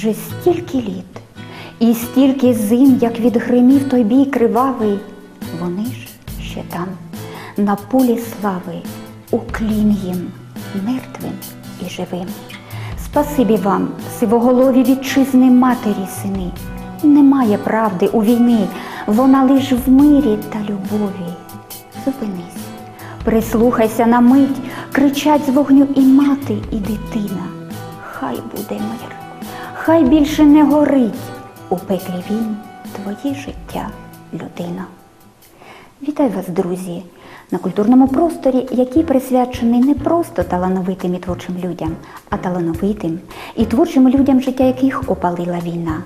Вже стільки літ, і стільки зим, як від гримів той бій кривавий, вони ж ще там, на полі слави, уклін їм, мертвим і живим. Спасибі вам, сивоголові вітчизни матері сини. Немає правди у війни, вона лиш в мирі та любові. Зупинись, прислухайся на мить, кричать з вогню і мати, і дитина. Хай буде мир, хай більше не горить у пеклі він твоє життя, людина. Вітаю вас, друзі, на культурному просторі, який присвячений не просто талановитим і творчим людям, а талановитим і творчим людям, життя яких опалила війна.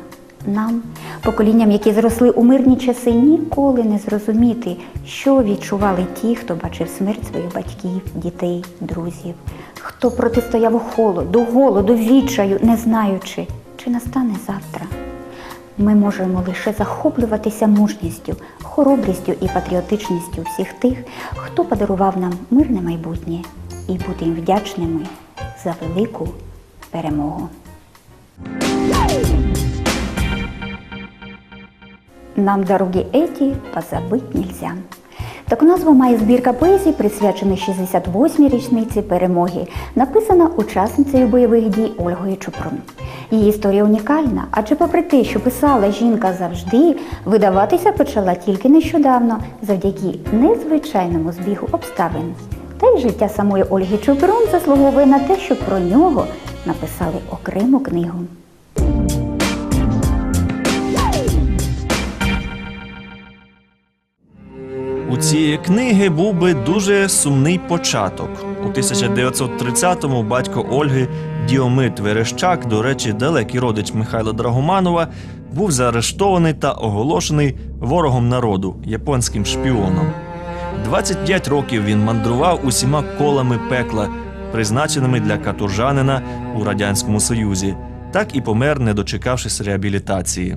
Нам, поколінням, які зросли у мирні часи, ніколи не зрозуміти, що відчували ті, хто бачив смерть своїх батьків, дітей, друзів, хто протистояв холоду, голоду, відчаю, не знаючи, чи настане завтра. Ми можемо лише захоплюватися мужністю, хоробрістю і патріотичністю всіх тих, хто подарував нам мирне майбутнє, і бути їм вдячними за велику перемогу. Нам дороги эти позабыть нельзя. Таку назву має збірка поезії, присвяченої 68-й річниці перемоги, написана учасницею бойових дій Ольгою Чупрун. Її історія унікальна, адже попри те, що писала жінка завжди, видаватися почала тільки нещодавно, завдяки незвичайному збігу обставин. Та й життя самої Ольги Чупрун заслуговує на те, щоб про нього написали окрему книгу. У цієї книги був би дуже сумний початок. У 1930-му батько Ольги Діомит Верещак, до речі, далекий родич Михайла Драгоманова, був заарештований та оголошений ворогом народу японським шпіоном. 25 років він мандрував усіма колами пекла, призначеними для каторжанина у радянському союзі, так і помер, не дочекавшись реабілітації.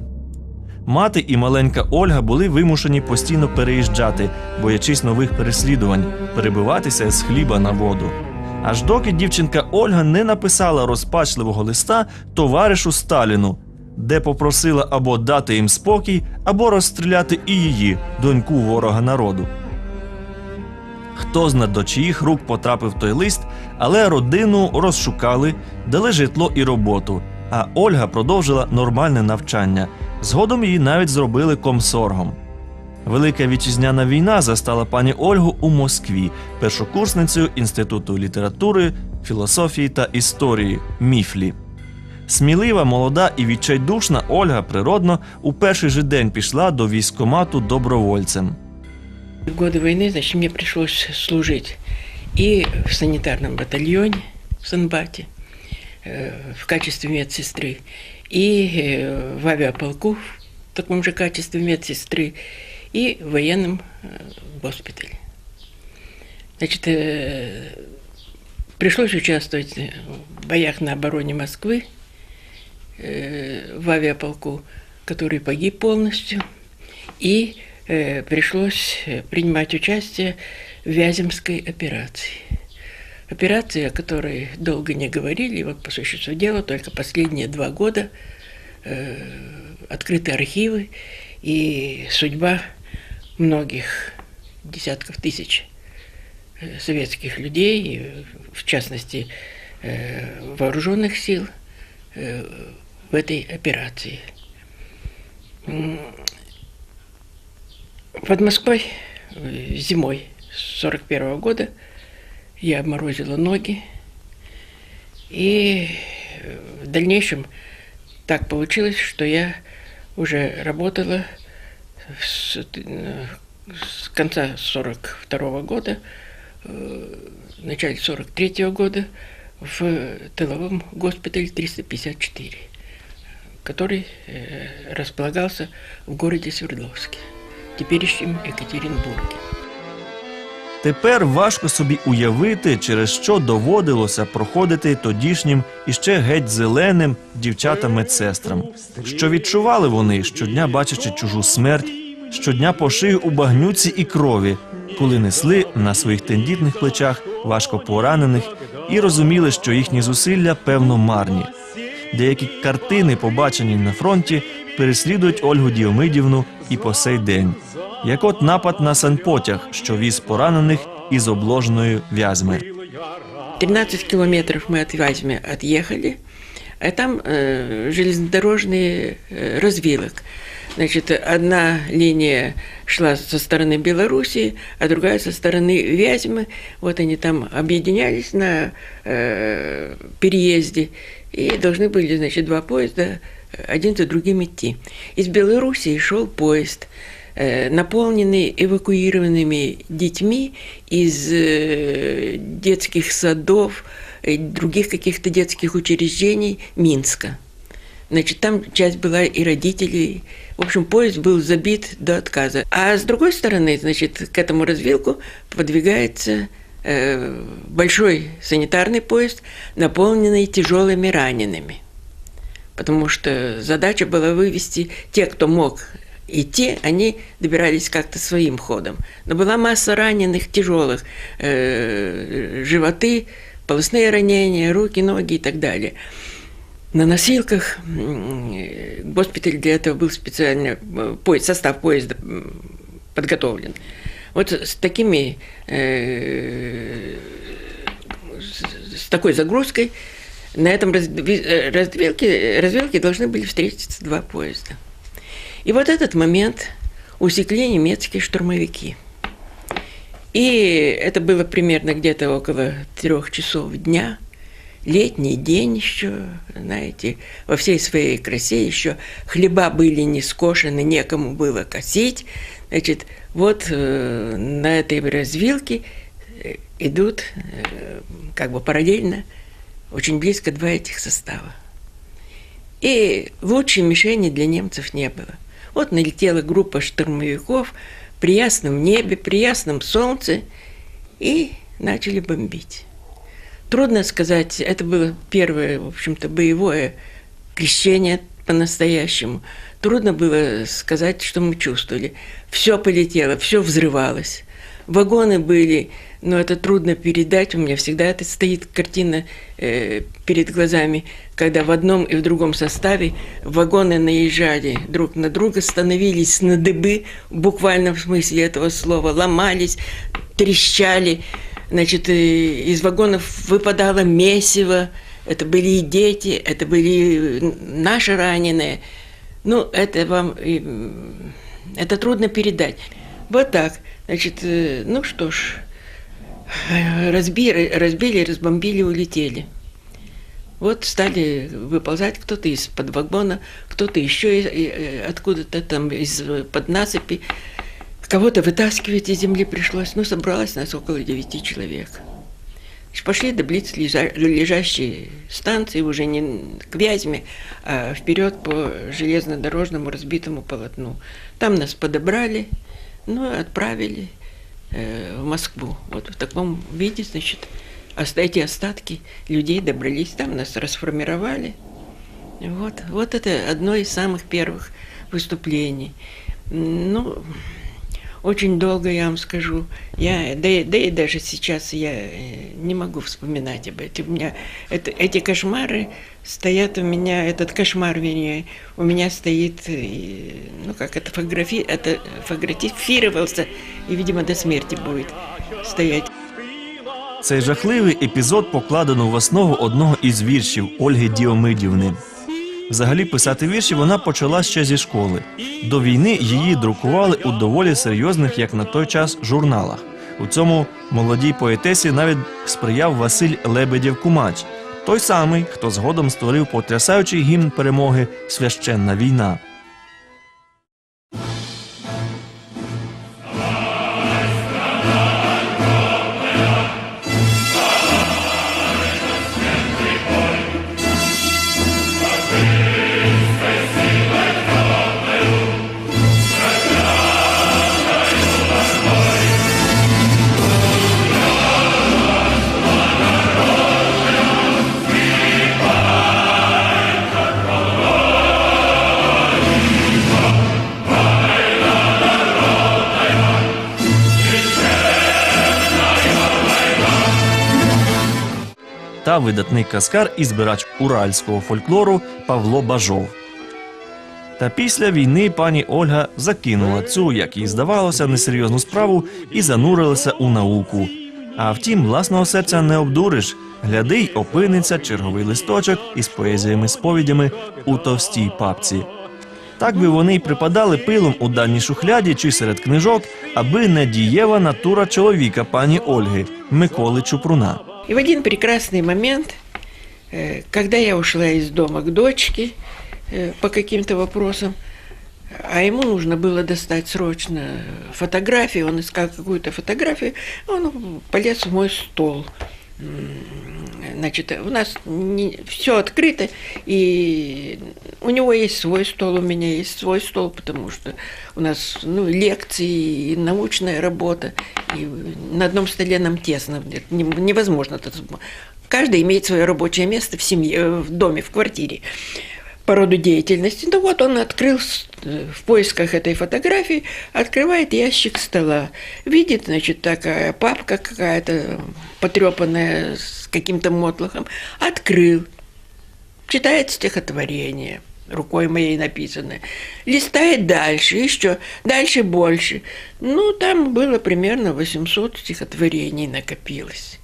Мати і маленька Ольга були вимушені постійно переїжджати, боячись нових переслідувань, перебиватися з хліба на воду. Аж доки дівчинка Ольга не написала розпачливого листа товаришу Сталіну, де попросила або дати їм спокій, або розстріляти і її, доньку ворога народу. Хто зна до чиїх рук потрапив той лист, але родину розшукали, дали житло і роботу. А Ольга продовжила нормальне навчання. Згодом її навіть зробили комсоргом. Велика вітчизняна війна застала пані Ольгу у Москві, першокурсницею Інституту літератури, філософії та історії Міфлі. Смілива, молода і відчайдушна Ольга природно у перший же день пішла до військкомату добровольцем. В годы войны, значит, мне пришлось служить и в санитарном батальоне в Санбате э, в качестве медсестры, И э, в авиаполку в таком же качестве медсестры, и в военном э, госпитале. Значит, э, пришлось участвовать в боях на обороне Москвы, в авиаполку, который погиб полностью, и пришлось принимать участие в Вяземской операции. Операция, о которой долго не говорили, вот по существу дела только последние два года э, открыты архивы, и судьба многих десятков тысяч э, советских людей, и, в частности э, вооруженных сил, э, в этой операции. Под Москвой э, зимой 41 года я обморозила ноги. И э, в дальнейшем так получилось, что я уже работала с, э, с конца 42 года, э, в начале 43 года в тыловом госпитале 354, который располагался в городе Свердловске, теперешнем Екатеринбурге. Тепер важко собі уявити, через що доводилося проходити тодішнім і ще геть зеленим дівчатам-медсестрам. Що відчували вони, щодня бачачи чужу смерть, щодня по шию у багнюці і крові, коли несли на своїх тендітних плечах важко поранених і розуміли, що їхні зусилля певно марні. деякі картини, побачені на фронті, переслідують Ольгу Діомидівну і по сей день. Як от напад на санпотяг, що віз поранених із обложеною в'язьми. 13 километров мы от Вязьмы отъехали, а там э, железнодорожный э, развилок. Значит, одна линия шла со стороны Белоруссии, а другая со стороны Вязьмы. Вот они там объединялись на э, переезде и должны были, значит, два поезда один за другим идти. Из Белоруссии шел поезд, э, наполненный эвакуированными детьми из э, детских садов, других каких-то детских учреждений Минска. Значит, там часть была и родителей. В общем, поезд был забит до отказа. А с другой стороны, значит, к этому развилку подвигается э, большой санитарный поезд, наполненный тяжелыми ранеными. Потому что задача была вывести тех, кто мог идти, они добирались как-то своим ходом. Но была масса раненых, тяжелых, э, животы, полостные ранения, руки, ноги и так далее. На носилках э, госпиталь для этого был специально, э, поезд, состав поезда подготовлен. Вот с такими, э, с, такой загрузкой на этом раздви- э, развилке, развилке должны были встретиться два поезда. И вот этот момент усекли немецкие штурмовики. И это было примерно где-то около трех часов дня. Летний день еще, знаете, во всей своей красе еще хлеба были не скошены, некому было косить. Значит, вот э, на этой развилке э, идут э, как бы параллельно, очень близко два этих состава. И лучшей мишени для немцев не было. Вот налетела группа штурмовиков при ясном небе, при ясном солнце и начали бомбить. Трудно сказать, это было первое, в общем-то, боевое крещение по-настоящему. Трудно было сказать, что мы чувствовали. Все полетело, все взрывалось. Вагоны были, но это трудно передать. У меня всегда это стоит картина э, перед глазами, когда в одном и в другом составе вагоны наезжали друг на друга, становились на дыбы, в смысле этого слова, ломались, трещали. Значит, э, из вагонов выпадало месиво. Это были и дети, это были наши раненые. Ну, это вам... м, Это трудно передать. Вот так. Значит, э, ну что ж, э, разбили, разбили, разбомбили, улетели. Вот стали выползать кто-то из-под вагона, кто-то еще э, откуда-то там из-под насыпи. Кого-то вытаскивать из земли пришлось. Ну, собралось нас около девяти человек. Пошли до блиц лежа- лежащей станции, уже не к Вязьме, а вперед по железнодорожному разбитому полотну. Там нас подобрали, ну, отправили э, в Москву. Вот в таком виде, значит, эти остатки людей добрались, там нас расформировали. Вот, вот это одно из самых первых выступлений. Ну, очень долго, я вам скажу. Я, да, и- да и даже сейчас я э, не могу вспоминать об этом. У меня это, эти кошмары стоят у меня, этот кошмар, вернее, у меня стоит, э, ну как это, фотографи, это фотографировался и, видимо, до смерти будет стоять. Цей жахливий епізод покладено в основу одного із віршів Ольги Діомидівни. Взагалі писати вірші вона почала ще зі школи. До війни її друкували у доволі серйозних, як на той час, журналах. У цьому молодій поетесі навіть сприяв Василь Лебедєв Кумач, той самий, хто згодом створив потрясаючий гімн перемоги Священна війна. Видатний каскар і збирач уральського фольклору Павло Бажов. Та після війни пані Ольга закинула цю, як їй здавалося, несерйозну справу і занурилася у науку. А втім, власного серця не обдуриш. Гляди й опиниться черговий листочок із поезіями сповідями у товстій папці. Так би вони й припадали пилом у даній шухляді чи серед книжок, аби не дієва натура чоловіка пані Ольги Миколи Чупруна. И в один прекрасный момент, э, когда я ушла из дома к дочке э, по каким-то вопросам, а ему нужно было достать срочно фотографию, он искал какую-то фотографию, он полез в мой стол. Значит, у нас все открыто, и у него есть свой стол, у меня есть свой стол, потому что у нас ну, лекции, и научная работа, и на одном столе нам тесно, не- невозможно. Каждый имеет свое рабочее место в семье, в доме, в квартире по роду деятельности. Ну вот он открыл э, в поисках этой фотографии, открывает ящик стола, видит, значит, такая папка какая-то потрепанная с каким-то мотлохом, открыл, читает стихотворение, рукой моей написанное, листает дальше, еще, дальше больше. Ну, там было примерно 800 стихотворений накопилось.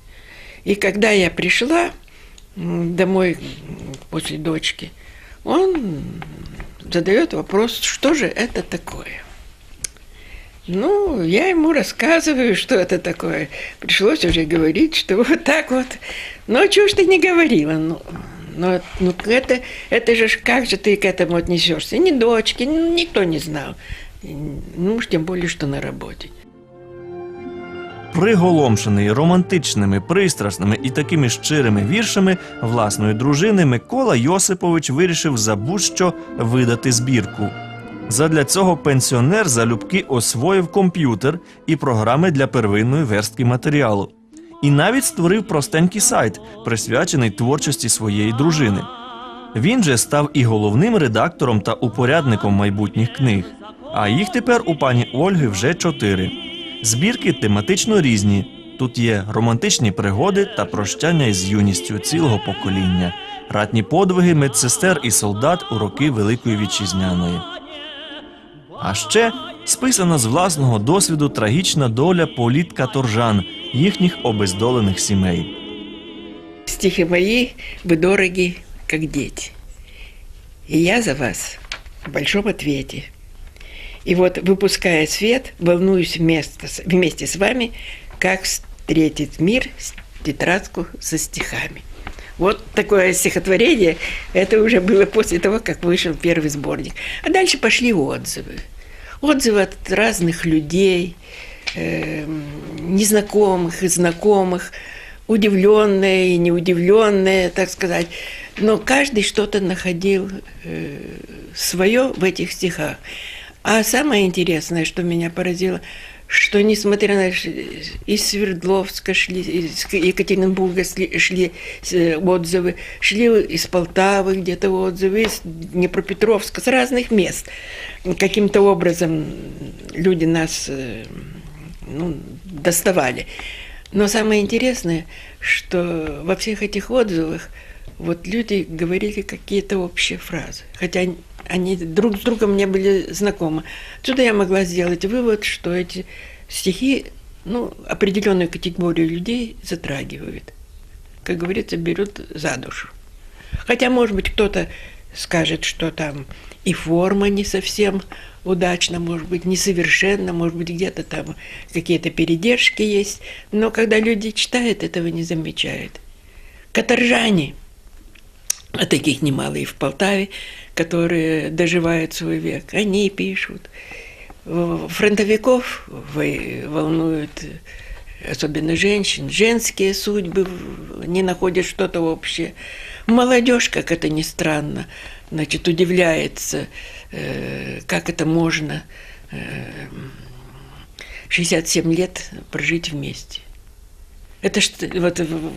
И когда я пришла домой после дочки, он задает вопрос, что же это такое. Ну, я ему рассказываю, что это такое. Пришлось уже говорить, что вот так вот. Ну, чего ж ты не говорила? Ну, ну, ну это, это же как же ты к этому отнесешься? Ни дочки, ни- никто не знал. Ну, уж тем более, что на работе. Приголомшений романтичними, пристрасними і такими щирими віршами власної дружини Микола Йосипович вирішив забудь-що видати збірку. Задля цього пенсіонер залюбки освоїв комп'ютер і програми для первинної верстки матеріалу. І навіть створив простенький сайт, присвячений творчості своєї дружини. Він же став і головним редактором та упорядником майбутніх книг. А їх тепер у пані Ольги вже чотири. Збірки тематично різні. Тут є романтичні пригоди та прощання із юністю цілого покоління, ратні подвиги медсестер і солдат у роки Великої Вітчизняної. А ще списана з власного досвіду трагічна доля політ каторжан, їхніх обездолених сімей. Стихи мои вы дороги, как дети. И я за вас в большом ответе. И вот, выпуская свет, волнуюсь вместе с, вместе с вами, как встретить мир тетрадку со стихами. Вот такое стихотворение, это уже было после того, как вышел первый сборник. А дальше пошли отзывы. Отзывы от разных людей, эм, незнакомых и знакомых, удивленные и неудивленные, так сказать. Но каждый что-то находил свое в этих стихах. А самое интересное, что меня поразило, что несмотря на из Свердловска шли, из Екатеринбурга шли, шли э, отзывы, шли из Полтавы где-то отзывы, из Днепропетровска, с разных мест. Каким-то образом люди нас э, ну, доставали. Но самое интересное, что во всех этих отзывах вот люди говорили какие-то общие фразы, хотя они- друг с другом не были знакомы. Отсюда я могла сделать вывод, что эти стихи ну, определенную категорию людей затрагивают. Как говорится, берут за душу. Хотя, может быть, кто-то скажет, что там и форма не совсем удачна, может быть, несовершенна, может быть, где-то там какие-то передержки есть. Но когда люди читают, этого не замечают. Каторжане, а таких немало и в Полтаве, которые доживают свой век, они пишут. Фронтовиков волнуют, э, особенно женщин, женские судьбы, не находят что-то общее. Молодежь, как это ни странно, значит, удивляется, э, как это можно э, 67 лет прожить вместе. Это что, вот в-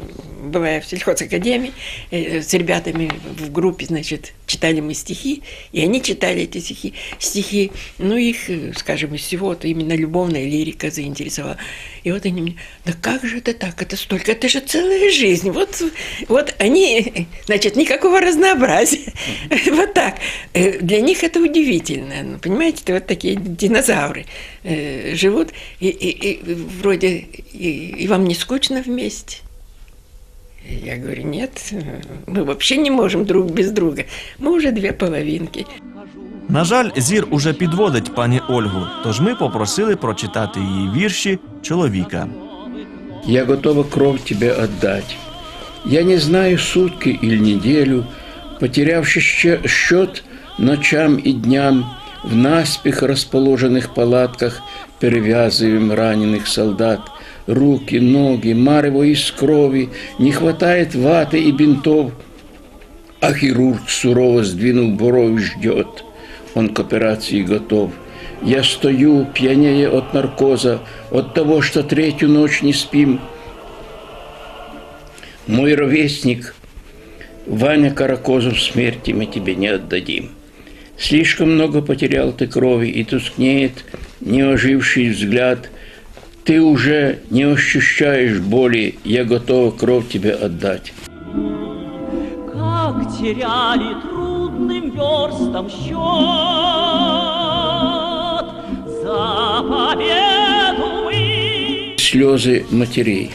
бывая в сельхозакадемии, э, с ребятами в группе, значит, читали мы стихи, и они читали эти стихи. Стихи, ну, их, э, скажем, из всего, вот именно любовная лирика заинтересовала. И вот они мне, да как же это так, это столько, это же целая жизнь. Вот, вот они, значит, никакого разнообразия. Вот так. Э, Для них это удивительно. Ну, Понимаете, это вот такие динозавры э, живут, и, и- и вроде, и, и вам не скучно вместе? Я говорю, нет, мы вообще не можем друг без друга. Мы уже две половинки. На жаль, зір уже підводить пані Ольгу, тож ми попросили прочитати її вірші чоловіка. Я готова кровь тебе отдать. Я не знаю сутки или неделю, потерявший ще- счет ночам и дням, в наспех расположенных палатках перевязываем раненых солдат. Руки, ноги, марево из крови, не хватает ваты и бинтов, а хирург сурово сдвинув бровь ждет. Он к операции готов. Я стою, пьянее от наркоза, от того, что третью ночь не спим. Мой ровесник, Ваня Каракозов, смерти мы тебе не отдадим. Слишком много потерял ты крови, и тускнеет неоживший взгляд. Ты уже не ощущаешь боли, я готова кровь тебе отдать. Как теряли трудным верстам счет За победу мы слезы матерей.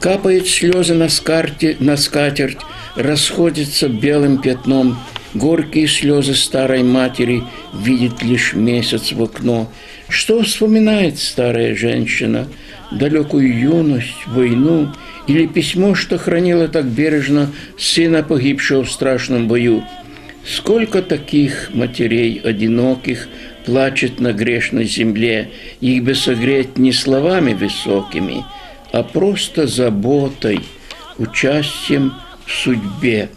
Капают слезы на, скарте, на скатерть, расходятся белым пятном. Горькие слезы старой матери видит лишь месяц в окно. Что вспоминает старая женщина? Далекую юность, войну или письмо, что хранила так бережно сына погибшего в страшном бою? Сколько таких матерей одиноких плачет на грешной земле, их бы согреть не словами высокими, а просто заботой, участием в судьбе.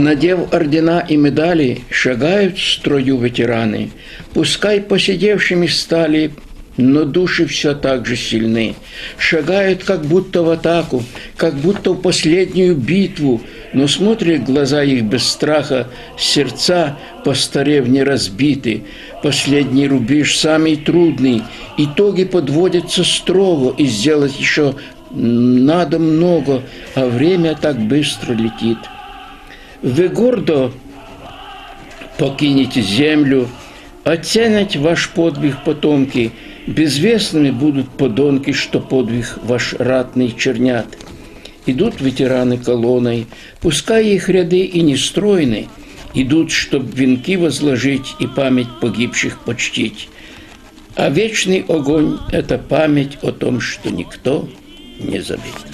Надев ордена и медали, шагают в строю ветераны. Пускай посидевшими стали, но души все так же сильны. Шагают как будто в атаку, как будто в последнюю битву, но смотрят глаза их без страха, сердца, постарев, не разбиты. Последний рубеж самый трудный, итоги подводятся строго, и сделать еще надо много, а время так быстро летит. Ви гордо покинете землю, оценят ваш подвиг потомки, безвестными будут подонки, что подвиг ваш ратный чернят. Идут ветераны колонной, пускай их ряды и не стройны, идут, чтоб венки возложить и память погибших почтить. А вечный огонь – это память о том, что никто не забит.